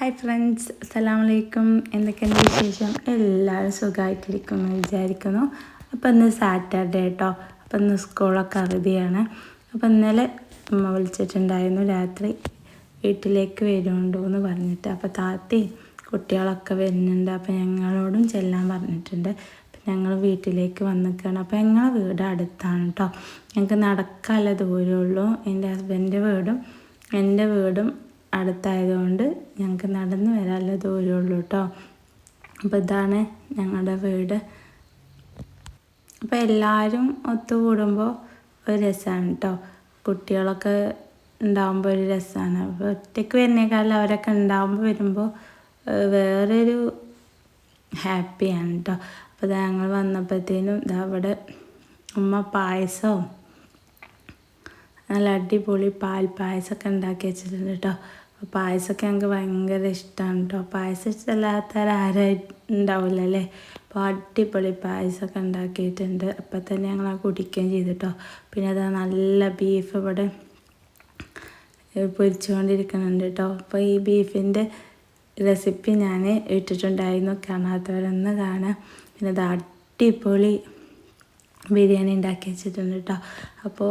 Hi friends അസ്സലാം വലൈക്കും എന്തൊക്കെയുണ്ട് വിശേഷം? എല്ലാവരും സുഖമായിട്ടിരിക്കുമെന്ന് വിചാരിക്കുന്നു. അപ്പോൾ ഇന്ന് സാറ്റർഡേ കേട്ടോ അപ്പോൾ ഇന്ന് സ്കൂളൊക്കെ അവധിയാണ്. അപ്പോൾ ഇന്നലെ അമ്മ വിളിച്ചിട്ടുണ്ടായിരുന്നു രാത്രി വീട്ടിലേക്ക് വരുന്നുണ്ടോ എന്ന് പറഞ്ഞിട്ട്. അപ്പോൾ താത്തി കുട്ടികളൊക്കെ വരുന്നുണ്ട്. അപ്പോൾ ഞങ്ങളോടും ചെല്ലാൻ പറഞ്ഞിട്ടുണ്ട്. അപ്പം ഞങ്ങൾ വീട്ടിലേക്ക് വന്നിരിക്കുകയാണ് അപ്പോൾ ഞങ്ങളെ വീട് അടുത്താണ് കേട്ടോ ഞങ്ങൾക്ക് നടക്കാനുള്ള ദൂരമുള്ളൂ എന്റെ ഹസ്ബൻഡിന്റെ വീടും എന്റെ വീടും അടുത്തായതുകൊണ്ട് ഞങ്ങൾക്ക് നടന്ന് വരാനുള്ള ദൂരമുള്ളൂ കേട്ടോ അപ്പോൾ ഇതാണ് ഞങ്ങളുടെ വീട്. അപ്പോൾ എല്ലാവരും ഒത്തുകൂടുമ്പോൾ ഒരു രസമാണ് കേട്ടോ കുട്ടികളൊക്കെ ഉണ്ടാകുമ്പോൾ ഒരു രസമാണ് അപ്പോൾ ഒറ്റയ്ക്ക് വരുന്നേക്കാളും അവരൊക്കെ ഉണ്ടാകുമ്പോൾ വരുമ്പോൾ വേറൊരു ഹാപ്പിയാണ് കേട്ടോ അപ്പോൾ ഞങ്ങൾ വന്നപ്പോഴത്തേനും ഇതാ അവിടെ ഉമ്മ പായസവും നല്ല അടിപൊളി പാൽ പായസമൊക്കെ ഉണ്ടാക്കി വെച്ചിട്ടുണ്ട് കേട്ടോ പായസമൊക്കെ ഞങ്ങൾക്ക് ഭയങ്കര ഇഷ്ടമാണ് കേട്ടോ പായസം ഇഷ്ടമല്ലാത്തവരാരും ഉണ്ടാവില്ല അല്ലേ അപ്പോൾ അടിപൊളി പായസമൊക്കെ ഉണ്ടാക്കിയിട്ടുണ്ട്. അപ്പം തന്നെ ഞങ്ങൾ ആ കുടിക്കുകയും ചെയ്തിട്ടോ പിന്നെ അത് നല്ല ബീഫ് ഇവിടെ പൊരിച്ചുകൊണ്ടിരിക്കുന്നുണ്ട് കേട്ടോ അപ്പോൾ ഈ ബീഫിന്റെ റെസിപ്പി ഞാൻ ഇട്ടിട്ടുണ്ടായിരുന്നു. കാണാത്തവരൊന്ന് കാണാം പിന്നെ അത് അടിപൊളി ബിരിയാണി ഉണ്ടാക്കി വെച്ചിട്ടുണ്ട് കേട്ടോ അപ്പോൾ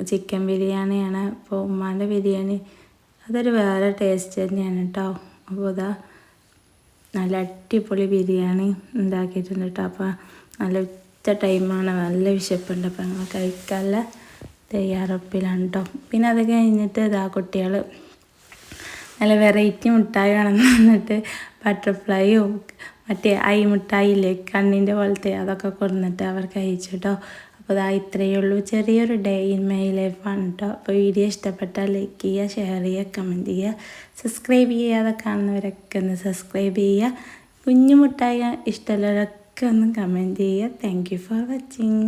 ചിക്കൻ ബിരിയാണിയാണ്. അപ്പോൾ ഉമ്മാന്റെ ബിരിയാണി അതൊരു വേറെ ടേസ്റ്റ് തന്നെയാണ് കേട്ടോ അപ്പോൾ ഇതാ നല്ല അടിപൊളി ബിരിയാണി ഉണ്ടാക്കിയിട്ടുണ്ട് കേട്ടോ അപ്പോൾ നല്ല ഉച്ച ടൈമാണ് നല്ല വിശപ്പുണ്ട്. അപ്പോൾ ഞങ്ങൾ കഴിക്കാനുള്ള തയ്യാറെടുപ്പിലാണ് കേട്ടോ പിന്നെ അത് കഴിഞ്ഞിട്ട് ഇതാ കുട്ടികൾ നല്ല വെറൈറ്റി മിഠായി വേണമെന്ന് പറഞ്ഞിട്ട് ബട്ടർഫ്ലൈയും മറ്റേ ഐ മിഠായില്ലേ കണ്ണിന്റെ പോലത്തെ അതൊക്കെ കൊടുന്നിട്ട് അവർ കഴിച്ചു കേട്ടോ അപ്പോൾ അതാ ഇത്രയേ ഉള്ളൂ. ചെറിയൊരു ഡേ ഇൻ മൈ ലൈഫാണ് കേട്ടോ അപ്പോൾ വീഡിയോ ഇഷ്ടപ്പെട്ടാൽ ലൈക്ക് ചെയ്യുക ഷെയർ ചെയ്യുക കമന്റ് ചെയ്യുക സബ്സ്ക്രൈബ് ചെയ്യാതെ കാണുന്നവരൊക്കെ ഒന്ന് സബ്സ്ക്രൈബ് ചെയ്യുക. കുഞ്ഞു മുട്ടായി ഇഷ്ടമുള്ളവരൊക്കെ ഒന്ന് കമന്റ് ചെയ്യുക. Thank you for watching